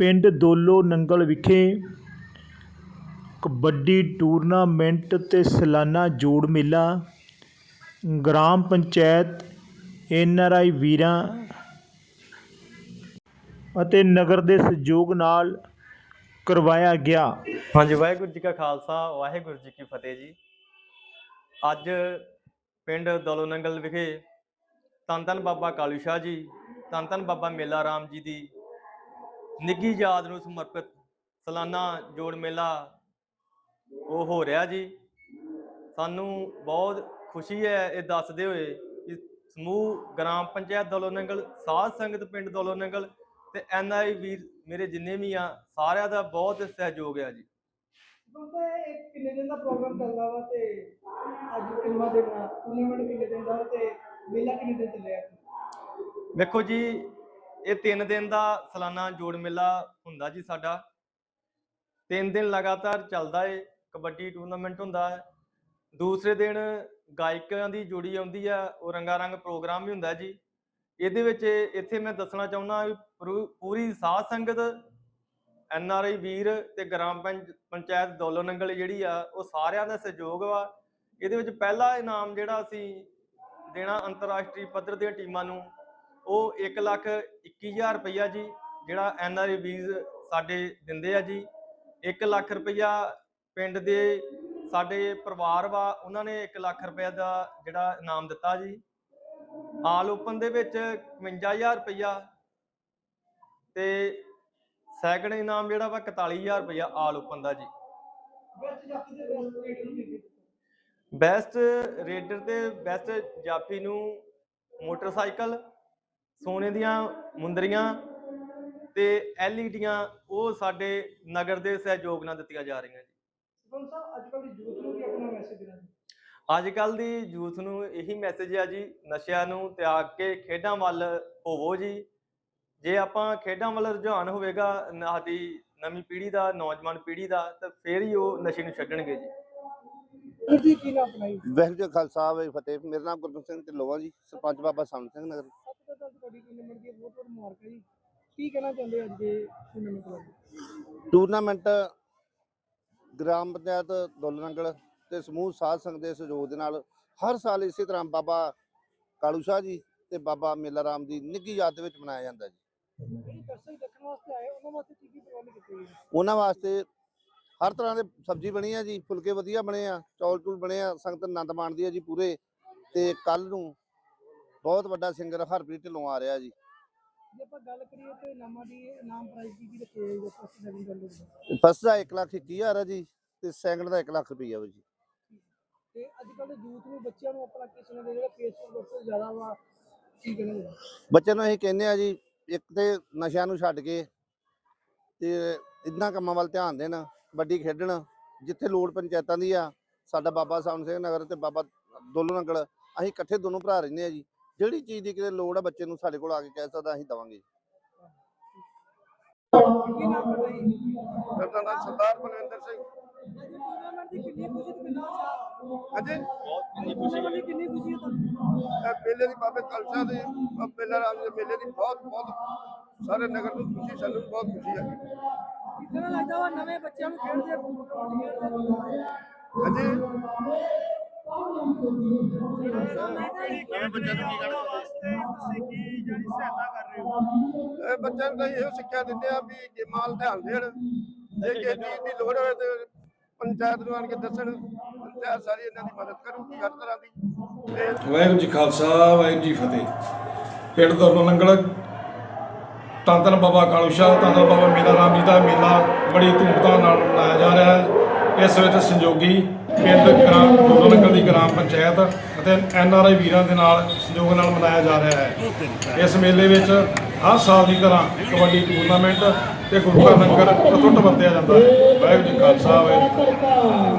ਪਿੰਡ ਦੋਲੋ ਨੰਗਲ ਵਿਖੇ ਕਬੱਡੀ ਟੂਰਨਾਮੈਂਟ ਅਤੇ ਸਾਲਾਨਾ ਜੋੜ ਮੇਲਾ। ਗ੍ਰਾਮ ਪੰਚਾਇਤ, ਐਨ ਆਰ ਆਈ ਵੀਰਾਂ ਅਤੇ ਨਗਰ ਦੇ ਸਹਿਯੋਗ ਨਾਲ ਕਰਵਾਇਆ ਗਿਆ। ਹਾਂਜੀ, ਵਾਹਿਗੁਰੂ ਜੀ ਕਾ ਖਾਲਸਾ, ਵਾਹਿਗੁਰੂ ਜੀ ਕੀ ਫਤਿਹ ਜੀ। ਅੱਜ ਪਿੰਡ ਦੌਲੋ ਨੰਗਲ ਵਿਖੇ ਧੰਨ ਧੰਨ ਬਾਬਾ ਕਾਲੂ ਸ਼ਾਹ ਜੀ ਧੰਨ ਧੰਨ ਬਾਬਾ ਮੇਲਾ ਰਾਮ ਜੀ ਦੀ ਨਿੱਘੀ ਯਾਦ ਨੂੰ ਸਮਰਪਿਤ ਸਾਲਾਨਾ ਜੋੜ ਮੇਲਾ ਉਹ ਹੋ ਰਿਹਾ ਜੀ। ਸਾਨੂੰ ਬਹੁਤ ਖੁਸ਼ੀ ਹੈ ਇਹ ਦੱਸਦੇ ਹੋਏ ਕਿ ਸਮੂਹ ਗ੍ਰਾਮ ਪੰਚਾਇਤ ਦੌਲੋ ਨੰਗਲ ਸਾਧ ਸੰਗਤ ਪਿੰਡ ਦੌਲੋ ਨੰਗਲ ਤੇ ਐਨਆਈ ਵੀਰ ਮੇਰੇ ਜਿੰਨੇ ਵੀ ਆ ਸਾਰਿਆਂ ਦਾ ਬਹੁਤ ਸਹਿਯੋਗ ਹੈ ਜੀ। ਕਿੰਨੇ ਦਿਨ ਦਾ ਪ੍ਰੋਗਰਾਮ ਚੱਲਦਾ ਵਾ ਤੇ ਅੱਜ ਕਿੰਨਾ ਦਿਨ ਆ? ਟੂਰਨਾਮੈਂਟ ਕਿੰਨੇ ਦਿਨ ਦਾ ਤੇ ਮੇਲਾ ਕਿੰਨੇ ਦਿਨ ਚੱਲਿਆ? ਵੇਖੋ ਜੀ ਇਹ 3 ਦਿਨ ਦਾ ਸਾਲਾਨਾ ਜੋੜ ਮੇਲਾ ਹੁੰਦਾ ਜੀ ਸਾਡਾ। 3 ਦਿਨ ਲਗਾਤਾਰ ਚੱਲਦਾ ਏ, ਕਬੱਡੀ ਟੂਰਨਾਮੈਂਟ ਹੁੰਦਾ ਹੈ। ਦੂਸਰੇ ਦਿਨ ਗਾਇਕਾਂ ਦੀ ਜੋੜੀ ਆਉਂਦੀ ਆ ਉਹ ਰੰਗਾ ਰੰਗ ਪ੍ਰੋਗਰਾਮ ਵੀ ਹੁੰਦਾ ਜੀ। ਇਹਦੇ ਵਿੱਚ ਇੱਥੇ ਮੈਂ ਦੱਸਣਾ ਚਾਹੁੰਦਾ ਵੀ ਪੂਰੀ- ਪੂਰੀ ਸਾਧ ਸੰਗਤ, ਐਨ ਆਰ ਆਈ ਵੀਰ ਤੇ ਗ੍ਰਾਮ ਪੰਚ- ਪੰਚਾਇਤ ਦੌਲੋ ਨੰਗਲ ਜਿਹੜੀ ਆ, ਉਹ ਸਾਰਿਆਂ ਦਾ ਸਹਿਯੋਗ ਵਾ। ਇਹਦੇ ਵਿੱਚ ਪਹਿਲਾ ਇਨਾਮ ਜਿਹੜਾ ਅਸੀਂ ਦੇਣਾ ਅੰਤਰਰਾਸ਼ਟਰੀ ਪੱਧਰ ਦੀਆਂ ਟੀਮਾਂ ਨੂੰ ਉਹ 1 ਲੱਖ 21000 ਰੁਪਈਆ ਜੀ, ਜਿਹੜਾ ਐਨ ਆਰ ਆਈ ਵੀਰ ਸਾਡੇ ਦਿੰਦੇ ਆ ਜੀ। 1 ਲੱਖ ਰੁਪਈਆ ਪਿੰਡ ਦੇ ਸਾਡੇ ਪਰਿਵਾਰ ਵਾ, ਉਹਨਾਂ ਨੇ 1 ਲੱਖ ਰੁਪਏ ਦਾ ਜਿਹੜਾ ਇਨਾਮ ਦਿੱਤਾ ਜੀ। ਆਲ ਓਪਨ ਦੇ ਵਿੱਚ 51000 ਰੁਪਈਆ ਤੇ ਸੈਕਿੰਡ ਇਨਾਮ ਜਿਹੜਾ ਵਾ 41000 ਰੁਪਈਆ ਆਲ ਓਪਨ ਦਾ ਜੀ। ਬੈਸਟ ਰੇਡਰ ਤੇ ਬੈਸਟ ਜਾਫੀ ਨੂੰ ਮੋਟਰਸਾਈਕਲ ਸੋਨੇ ਦੀਆਂ ਮੁੰਦਰੀਆਂ ਤੇ ਐਲਈਡੀਆਂ ਉਹ ਸਾਡੇ ਨਗਰ ਦੇ ਸਹਿਯੋਗ ਨਾਲ ਦਿੱਤੀਆਂ ਜਾ ਰਹੀਆਂ ਜੀ। ਸਰਪੰਚ ਸਾਹਿਬ ਅੱਜ ਕੱਲ੍ਹ ਦੀ ਯੂਥ ਨੂੰ ਕੀ ਆਪਣਾ ਮੈਸੇਜ ਦੇਣਾ ਜੀ? ਅੱਜ ਕੱਲ ਦੀ ਯੂਥ ਨੂੰ ਇਹੀ ਮੈਸੇਜ ਆ ਜੀ ਨਸ਼ਿਆਂ ਨੂੰ ਤਿਆਗ ਕੇ ਖੇਡਾਂ ਵੱਲ ਹੋਵੋ ਜੀ। ਜੇ ਆਪਾਂ ਖੇਡਾਂ ਵੱਲ ਰੁਝਾਨ ਹੋਵੇਗਾ ਸਾਡੀ ਨਵੀਂ ਪੀੜ੍ਹੀ ਦਾ ਨੌਜਵਾਨ ਪੀੜ੍ਹੀ ਦਾ ਤਾਂ ਫੇਰ ਹੀ ਉਹ ਨਸ਼ੇ ਨੂੰ ਛੱਡਣਗੇ ਜੀ। ਜੀ ਕੀ ਨਾਮ ਆਪਣਾ ਜੀ? ਵਾਹਿਗੁਰੂ ਜੀ ਕਾ ਖਾਲਸਾ ਵਾਹਿਗੁਰੂ ਜੀ ਕੀ ਫਤਿਹ। ਮੇਰਾ ਨਾਮ ਗੁਰਬਖਸ਼ ਸਿੰਘ ਢਿੱਲੋਂ ਆ ਜੀ ਸਰਪੰਚ ਬਾਬਾ ਸੰਤ ਸਿੰਘ ਨਗਰ। ਤੁਹਾਡੀ ਟੂਰਨਾਮੈਂਟ ਦੀ ਬਹੁਤ ਬਹੁਤ ਮੁਬਾਰਕ ਹੈ ਜੀ? ਕੀ ਕਹਿਣਾ ਚਾਹੁੰਦੇ ਹੋ ਅੱਜ ਦੇ ਟੂਰਨਾਮੈਂਟ ਬਾਰੇ? ਟੂਰਨਾਮੈਂਟ ਗ੍ਰਾਮ ਪੰਚਾਇਤ ਦੁੱਲਨੰਗਲ ਤੇ ਸਮੂਹ ਸਾਧ ਸੰਗਤ ਦੇ ਸਹਿਯੋਗ ਦੇ ਨਾਲ ਹਰ ਸਾਲ ਇਸੇ ਤਰ੍ਹਾਂ ਬਾਬਾ ਕਾਲੂ ਸ਼ਾਹ ਜੀ ਤੇ ਬਾਬਾ ਮੇਲਾ ਰਾਮ ਦੀ ਨਿੱਘੀ ਯਾਦ ਦੇ ਵਿੱਚ ਮਨਾਇਆ ਜਾਂਦਾ ਜੀ? ਉਹਨਾਂ ਵਾਸਤੇ ਹਰ ਤਰ੍ਹਾਂ ਦੇ ਸਬਜ਼ੀ ਬਣੀ ਆ ਜੀ ਫੁਲਕੇ ਵਧੀਆ ਬਣੇ ਆ ਚੌਲ ਚੂਲ ਬਣੇ ਆ ਸੰਗਤ ਆਨੰਦ ਮਾਣਦੀ ਆ ਜੀ ਪੂਰੇ ਤੇ ਕੱਲ ਨੂੰ ਬਹੁਤ ਵੱਡਾ ਸਿੰਗਰ ਹਰਪ੍ਰੀਤ ਢਿੱਲੋਂ ਆ ਰਿਹਾ ਜੀ। ਜੇ ਆਪਾਂ ਗੱਲ ਕਰੀਏ ਤੇ ਨਾਮਾਂ ਦੀ ਨਾਮ ਪ੍ਰਾਈਜ਼ ਕੀ ਕੀ ਰੱਖੇ ਹੋਏ ਜੀ ਫਸਟ ਸੈਕਿੰਡ ਗੱਲ ਫਸਟ ਦਾ 1 ਲੱਖ 21000 ਆ ਜੀ ਤੇ ਸੈਕੰਡ ਦਾ 1 ਲੱਖ ਰੁਪਈਆ ਵਾ ਜੀ। ਤੇ ਅੱਜ ਦੇ ਯੂਥ ਨੂੰ ਬੱਚਿਆਂ ਨੂੰ ਆਪਣਾ ਕਿਸੇ ਦੇ ਜਿਹੜਾ ਫੇਸਬੁੱਕ ਜ਼ਿਆਦਾ ਵਾ ਕੀ ਕਹਿਣਾ ਚਾਹੁੰਦੇ ਬੱਚਿਆਂ ਨੂੰ ਅਸੀਂ ਕਹਿੰਦੇ ਆ ਜੀ ਇੱਕ ਤੇ ਨਸ਼ਿਆਂ ਨੂੰ ਛੱਡ ਕੇ ਤੇ ਇਦਾਂ ਕੰਮਾਂ ਵੱਲ ਧਿਆਨ ਦੇਣ ਕਬੱਡੀ ਖੇਡਣ ਜਿੱਥੇ ਲੋੜ ਪੰਚਾਇਤਾਂ ਦੀ ਆ ਸਾਡਾ ਬਾਬਾ ਸਾਉਣ ਸਿੰਘ ਨਗਰ ਤੇ ਬਾਬਾ ਦੋਲੋ ਨੰਗਲ ਅਸੀਂ ਇਕੱਠੇ ਦੋਨੋਂ ਭਰਾ ਰਹਿੰਦੇ ਆ ਜੀ। ਜਿਹੜੀ ਚੀਜ਼ ਦੀ ਕਿਤੇ ਲੋੜ ਆ ਬੱਚੇ ਨੂੰ ਸਾਡੇ ਕੋਲ ਆ ਕੇ ਕਹਿ ਸਕਦਾ ਅਸੀਂ ਦਵਾਂਗੇ। ਕੀ ਨਾਮ ਤੁਹਾਡਾ ਜੀ ਸਾਡਾ ਨਾਮ ਸਰਦਾਰ ਬਲਵਿੰਦਰ ਸਿੰਘ। ਅੱਜ ਟੂਰਨਾਮੈਂਟ ਦੀ ਕਿੰਨੀ ਖੁਸ਼ੀ ਤੇ ਕਿੰਨਾ ਉਤਸ਼ਾਹ? ਹਾਂਜੀ? ਅੱਜ ਟੂਰਨਾਮੈਂਟ ਦੀ ਕਿੰਨੀ ਖੁਸ਼ੀ ਹੈ ਤੁਹਾਨੂੰ? ਇਹ ਮੇਲੇ ਦੀ ਬਾਬੇ ਕਲਸ਼ਾ ਦੇ ਮੇਲਾ ਰਾਮ ਦੇ ਮੇਲੇ ਦੀ ਬਹੁਤ ਬਹੁਤ ਸਾਰੇ ਨਗਰ ਨੂੰ ਖੁਸ਼ੀ ਸਾਨੂੰ ਬਹੁਤ ਖੁਸ਼ੀ ਹੈ। ਕਿੰਨਾ ਲੱਗਦਾ ਵਾ ਨਵੇਂ ਬੱਚਿਆਂ ਨੂੰ ਖੇਡਦੇ ਖੇਡਦੇ? ਹਾਂਜੀ? ਨਵੇਂ ਬੱਚਿਆਂ ਨੂੰ ਕੀ ਕਹਿਣਾ ਵਾਸਤੇ ਤੁਸੀਂ ਕੀ ਜਿਹੜੀ ਸਹਾਇਤਾ ਕਰ ਰਹੇ ਹੋ ਇਹ ਬੱਚਿਆਂ ਨੂੰ ਤਾਂ ਇਹੋ ਸਿੱਖਿਆ ਦਿੰਦੇ ਆ ਵੀ ਗੇਮਾਂ ਵੱਲ ਧਿਆਨ ਦੇਣ, ਜੇ ਕਿਸੇ ਚੀਜ਼ ਦੀ ਲੋੜ ਹੋਵੇ ਤੇ ਪੰਚਾਇਤ ਨੂੰ ਆਣ ਕੇ ਦੱਸਣ, ਪੰਚਾਇਤ ਸਾਰੀ ਇਹਨਾਂ ਦੀ ਮਦਦ ਕਰੂਗੀ ਹਰ ਤਰ੍ਹਾਂ ਦੀ। ਵਾਹਿਗੁਰੂ ਜੀ ਖਾਲਸਾ, ਵਾਹਿਗੁਰੂ ਜੀ ਫਤਿਹ। ਪਿੰਡ ਦਰਨੋ ਨੰਗਲ ਬਾਬਾ ਕਾਲੂ ਸ਼ਾਹ ਧੰਨ ਬਾਬਾ ਮੇਲਾ ਰਾਮ ਜੀ ਦਾ ਮੇਲਾ ਬੜੀ ਧੂਮਧਾਮ ਨਾਲ ਮਨਾਇਆ ਇਸ ਵਿੱਚ ਸੰਯੋਗੀ ਪਿੰਡ ਗ੍ਰਾਮ ਦਰਨੋ ਨੰਗਲ ਦੀ ਗ੍ਰਾਮ ਪੰਚਾਇਤ ਅਤੇ ਐਨ ਆਰ ਆਈ ਵੀਰਾਂ ਦੇ ਨਾਲ ਸੰਯੋਗ ਨਾਲ ਮਨਾਇਆ ਜਾ ਰਿਹਾ ਹੈ। ਇਸ ਮੇਲੇ ਵਿੱਚ ਹਰ ਸਾਲ ਦੀ ਤਰ੍ਹਾਂ ਕਬੱਡੀ ਟੂਰਨਾਮੈਂਟ ਤੇ ਗੁਰੂ ਘਰ ਲੰਗਰ ਅਟੁੱਟ ਵਰਤਿਆ ਜਾਂਦਾ ਹੈ। ਵਾਹਿਗੁਰੂ ਜੀ ਖਾਲਸਾ, ਵਾਹਿਗੁਰੂ